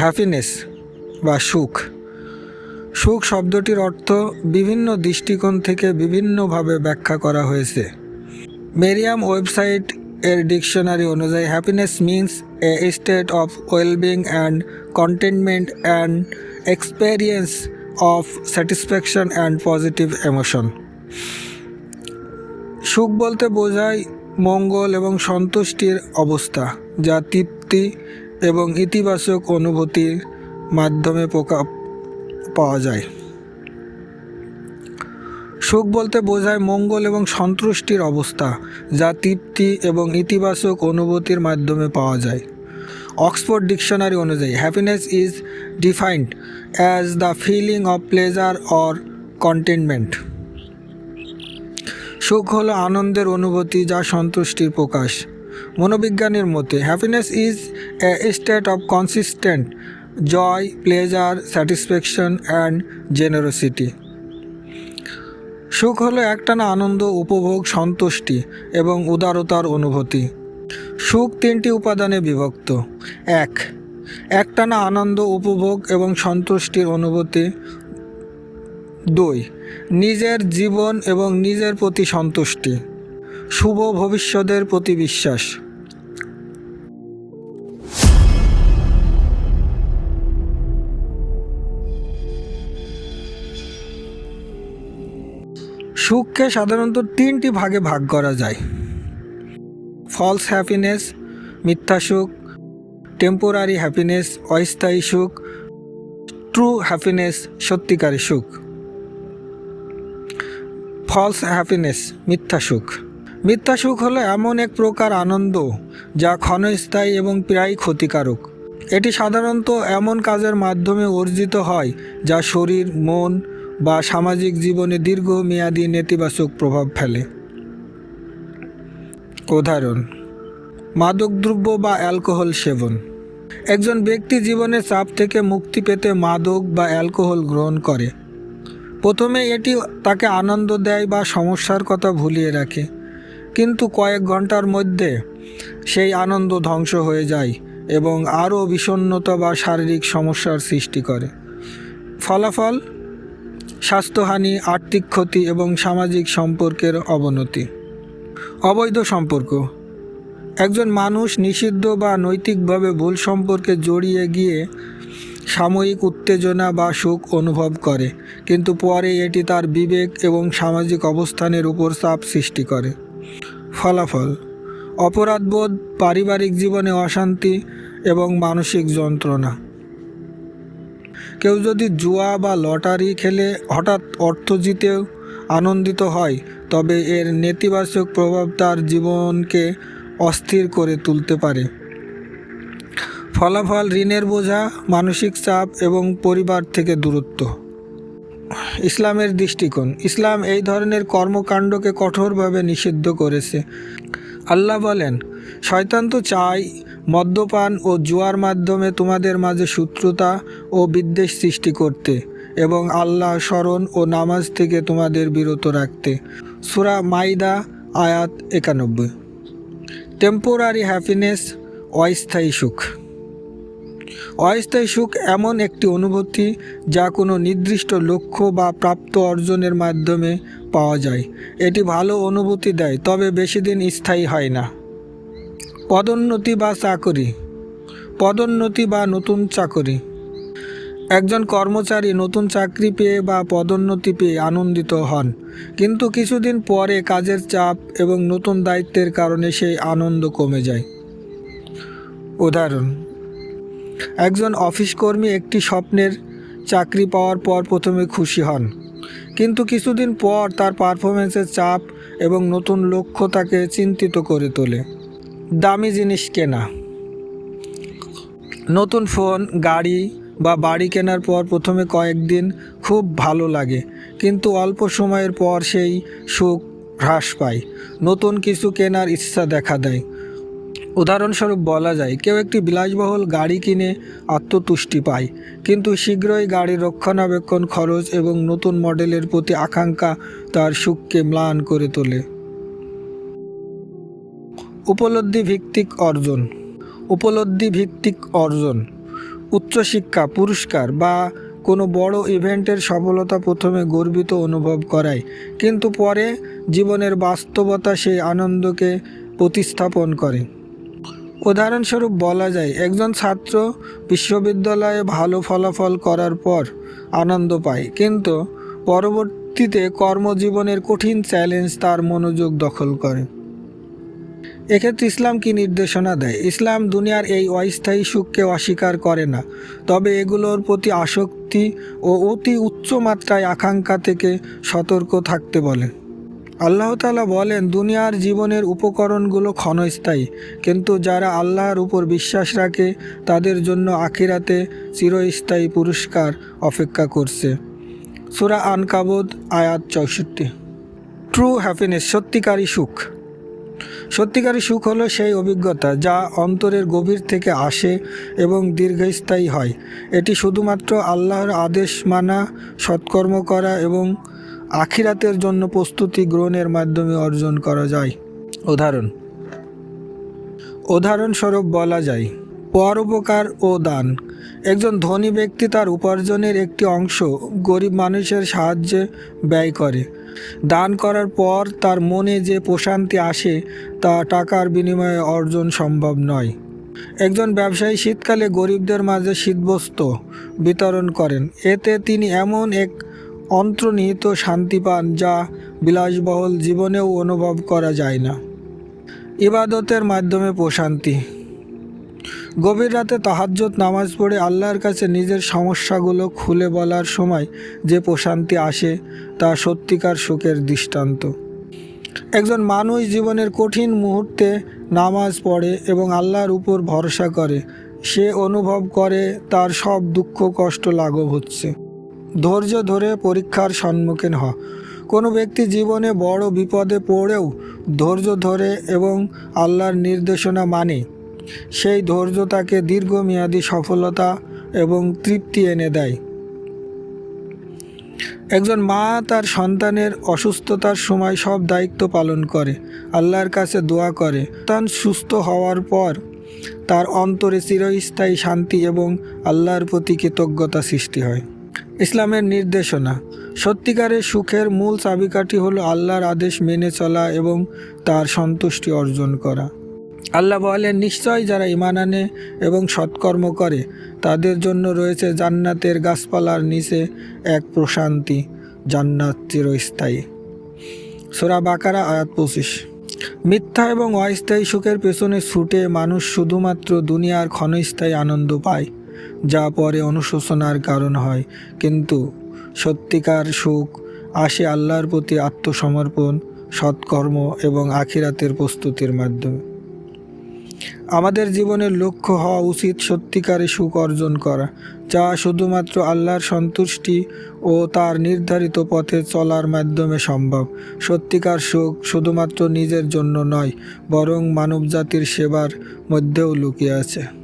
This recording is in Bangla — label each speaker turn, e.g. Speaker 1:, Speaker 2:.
Speaker 1: হ্যাপিনেস বা সুখ। সুখ শব্দটির অর্থ বিভিন্ন দৃষ্টিকোণ থেকে বিভিন্নভাবে ব্যাখ্যা করা হয়েছে। মেরিয়াম ওয়েবসাইট এর ডিকশনারি অনুযায়ী happiness means a state of wellbeing and contentment and experience of satisfaction and positive emotion সুখ বলতে বোঝায় মঙ্গল এবং সন্তুষ্টির অবস্থা, যা তৃপ্তি এবং ইতিবাচক অনুভূতির মাধ্যমে পোকা পাওয়া যায়। সুখ বলতে বোঝায় মঙ্গল এবং সন্তুষ্টির অবস্থা, যা তৃপ্তি এবং ইতিবাচক অনুভূতির মাধ্যমে পাওয়া যায়। অক্সফোর্ড ডিকশনারি অনুযায়ী, happiness is defined as the feeling of pleasure or contentment সুখ হলো আনন্দের অনুভূতি যা সন্তুষ্টির প্রকাশ। মনোবিজ্ঞানের মতে happiness is a state of consistent joy pleasure satisfaction and generosity সুখ হলো একটানা আনন্দ, উপভোগ, সন্তুষ্টি এবং উদারতার অনুভূতি। সুখ তিনটি উপাদানে বিভক্ত। এক, একটানা আনন্দ, উপভোগ এবং সন্তুষ্টির অনুভূতি। দুই, নিজের জীবন এবং নিজের প্রতি সন্তুষ্টি। শুভ ভবিষ্যতের প্রতি বিশ্বাস। সুখকে সাধারণত তিনটি ভাগে ভাগ করা যায়। ফলস হ্যাপিনেস মিথ্যা সুখ টেম্পোরারি হ্যাপিনেস অস্থায়ী সুখ ট্রু হ্যাপিনেস সত্যিকারী সুখ। ফলস হ্যাপিনেস মিথ্যা সুখ। মিথ্যা সুখ হলো এমন এক প্রকার আনন্দ যা ক্ষণস্থায়ী এবং প্রায় ক্ষতিকারক। এটি সাধারণত এমন কাজের মাধ্যমে অর্জিত হয় যা শরীর, মন বা সামাজিক জীবনে দীর্ঘমেয়াদী নেতিবাচক প্রভাব ফেলে। উদাহরণ, মাদকদ্রব্য বা অ্যালকোহল সেবন। একজন ব্যক্তি জীবনের চাপ থেকে মুক্তি পেতে মাদক বা অ্যালকোহল গ্রহণ করে। প্রথমে এটি তাকে আনন্দ দেয় বা সমস্যার কথা ভুলিয়ে রাখে। কিন্তু কয়েক ঘণ্টার মধ্যে সেই আনন্দ ধ্বংস হয়ে যায় এবং আরও বিষণ্ণতা বা শারীরিক সমস্যার সৃষ্টি করে। ফলাফল স্বাস্থ্যহানি, আর্থিক ক্ষতি এবং সামাজিক সম্পর্কের অবনতি। অবৈধ সম্পর্ক। একজন মানুষ নিষিদ্ধ বা নৈতিকভাবে ভুল সম্পর্কে জড়িয়ে গিয়ে সাময়িক উত্তেজনা বা সুখ অনুভব করে, কিন্তু পরে এটি তার বিবেক এবং সামাজিক অবস্থানের উপর চাপ সৃষ্টি করে। ফলাফল। অপরাধবোধ, পারিবারিক জীবনে অশান্তি এবং মানসিক যন্ত্রণা। কেউ যদি জুয়া বা লটারি খেলে হঠাৎ অর্থ জিতেও আনন্দিত হয়, তবে এর নেতিবাচক প্রভাব তার জীবনকে অস্থির করে তুলতে পারে। ফলাফল ঋণের বোঝা, মানসিক চাপ এবং পরিবার থেকে দূরত্ব। ইসলামের দৃষ্টিকোণ। ইসলাম এই ধরনের কর্মকাণ্ডকে কঠোরভাবে নিষিদ্ধ করেছে। আল্লাহ বলেন, শয়তান তো চাই মদ্যপান ও জুয়ার মাধ্যমে তোমাদের মাঝে শত্রুতা ও বিদ্বেষ সৃষ্টি করতে এবং আল্লাহ স্মরণ ও নামাজ থেকে তোমাদের বিরত রাখতে। সুরা মাইদা, আয়াত একানব্বই। টেম্পোরারি হ্যাপিনেস অস্থায়ী সুখ। অস্থায়ী সুখ এমন একটি অনুভূতি যা কোনো নির্দিষ্ট লক্ষ্য বা প্রাপ্ত অর্জনের মাধ্যমে পাওয়া যায়। এটি ভালো অনুভূতি দেয়, তবে বেশি দিন স্থায়ী হয় না। পদোন্নতি বা চাকরি, পদোন্নতি বা নতুন চাকরি। একজন কর্মচারী নতুন চাকরি পেয়ে বা পদোন্নতি পেয়ে আনন্দিত হন, কিন্তু কিছুদিন পরে কাজের চাপ এবং নতুন দায়িত্বের কারণে সেই আনন্দ কমে যায়। উদাহরণ, একজন অফিস কর্মী একটি স্বপ্নের চাকরি পাওয়ার পর প্রথমে খুশি হন, কিন্তু কিছুদিন পর তার পারফরমেন্সের চাপ এবং নতুন লক্ষ্য তাকে চিন্তিত করে তোলে। দামি জিনিস কেনা। নতুন ফোন, গাড়ি বা বাড়ি কেনার পর প্রথমে কয়েকদিন খুব ভালো লাগে, কিন্তু অল্প সময়ের পর সেই সুখ হ্রাস পায়। নতুন কিছু কেনার ইচ্ছা দেখা দেয়। উদাহরণস্বরূপ বলা যায়, কেউ একটি বিলাসবহুল গাড়ি কিনে আত্মতুষ্টি পায়, কিন্তু শীঘ্রই গাড়ির রক্ষণাবেক্ষণ খরচ এবং নতুন মডেলের প্রতি আকাঙ্ক্ষা তার সুখকে ম্লান করে তোলে। উপলব্ধি ভিত্তিক অর্জন। উপলব্ধি ভিত্তিক অর্জন। উচ্চশিক্ষা, পুরস্কার বা কোনো বড় ইভেন্টের সফলতা প্রথমে গর্বিত অনুভব করায়, কিন্তু পরে জীবনের বাস্তবতা সেই আনন্দকে প্রতিস্থাপন করে। উদাহরণস্বরূপ বলা যায়, একজন ছাত্র বিশ্ববিদ্যালয়ে ভালো ফলাফল করার পর আনন্দ পায়, কিন্তু পরবর্তীতে কর্মজীবনের কঠিন চ্যালেঞ্জ তার মনোযোগ দখল করে। এক্ষেত্রে ইসলাম কি নির্দেশনা দেয়? ইসলাম দুনিয়ার এই অস্থায়ী সুখকে অস্বীকার করে না। তবে এগুলোর প্রতি আসক্তি ও অতি উচ্চ মাত্রায় আকাঙ্ক্ষা থেকে সতর্ক থাকতে বলে। আল্লাহ তালা বলেন, দুনিয়ার জীবনের উপকরণগুলো ক্ষণস্থায়ী, কিন্তু যারা আল্লাহর উপর বিশ্বাস রাখে, তাদের জন্য আখিরাতে চিরস্থায়ী পুরস্কার অপেক্ষা করছে। সুরা আনকাবুদ, আয়াত চৌষট্টি। ট্রু হ্যাপিনেস সত্যিকারী সুখ। সত্যিকারী সুখ হলো সেই অভিজ্ঞতা যা অন্তরের গভীর থেকে আসে এবং দীর্ঘস্থায়ী হয়। এটি শুধুমাত্র আল্লাহর আদেশ মানা, সৎকর্ম করা এবং আখিরাতের জন্য প্রস্তুতি গ্রহণের মাধ্যমে অর্জন করা যায়। উদাহরণ, উদাহরণস্বরূপ বলা যায়, পরোপকার ও দান। একজন ধনী ব্যক্তি তার উপার্জনের একটি অংশ গরিব মানুষের সাহায্যে ব্যয় করে। দান করার পর তার মনে যে প্রশান্তি আসে, তা টাকার বিনিময়ে অর্জন সম্ভব নয়। একজন ব্যবসায়ী শীতকালে গরিবদের মাঝে শীতবস্ত্র বিতরণ করেন। এতে তিনি এমন এক অন্তর্নিহিত শান্তি পান, যা বিলাসবহুল জীবনেও অনুভব করা যায় না। ইবাদতের মাধ্যমে প্রশান্তি। গভীর রাতে তাহাজ্জত নামাজ পড়ে আল্লাহর কাছে নিজের সমস্যাগুলো খুলে বলার সময় যে প্রশান্তি আসে তা সত্যিকার সুখের দৃষ্টান্ত। একজন মানুষ জীবনের কঠিন মুহূর্তে নামাজ পড়ে এবং আল্লাহর উপর ভরসা করে, সে অনুভব করে তার সব দুঃখ কষ্ট লাঘব হচ্ছে। ধৈর্য ধরে পরীক্ষার সম্মুখীন হ কোনো ব্যক্তি জীবনে বড় বিপদে পড়েও ধৈর্য ধরে এবং আল্লাহর নির্দেশনা মানে সেই ধৈর্য তাকে দীর্ঘমেয়াদী সফলতা এবং তৃপ্তি এনে দেয়। একজন মা তার সন্তানের অসুস্থতার সময় সব দায়িত্ব পালন করে, আল্লাহর কাছে দোয়া করে। সন্তান সুস্থ হওয়ার পর তার অন্তরে চিরস্থায়ী শান্তি এবং আল্লাহর প্রতি কৃতজ্ঞতা সৃষ্টি হয়। ইসলামের নির্দেশনা, সত্যিকারের সুখের মূল চাবিকাঠি হলো আল্লাহর আদেশ মেনে চলা এবং তার সন্তুষ্টি অর্জন করা। আল্লাহ বলেন, নিশ্চয় যারা ইমান আনে এবং সৎকর্ম করে, তাদের জন্য রয়েছে জান্নাতের গাছপালার নিচে এক প্রশান্তি, জান্নাত চিরস্থায়ী। সোরা বাকারা, আয়াত পঁচিশ। মিথ্যা এবং অস্থায়ী সুখের পেছনে ছুটে মানুষ শুধুমাত্র দুনিয়ার ক্ষণস্থায়ী আনন্দ পায়, যা পরে অনুশোচনার কারণ হয়। কিন্তু সত্যিকার সুখ আসে আল্লাহর প্রতি আত্মসমর্পণ, সৎকর্ম এবং আখিরাতের প্রস্তুতির মাধ্যমে। আমাদের জীবনের লক্ষ্য হওয়া উচিত সত্যিকারে সুখ অর্জন করা, যা শুধুমাত্র আল্লাহর সন্তুষ্টি ও তার নির্ধারিত পথে চলার মাধ্যমে সম্ভব। সত্যিকার সুখ শুধুমাত্র নিজের জন্য নয়, বরং মানবজাতির সেবার মধ্যেও লুকিয়ে আছে।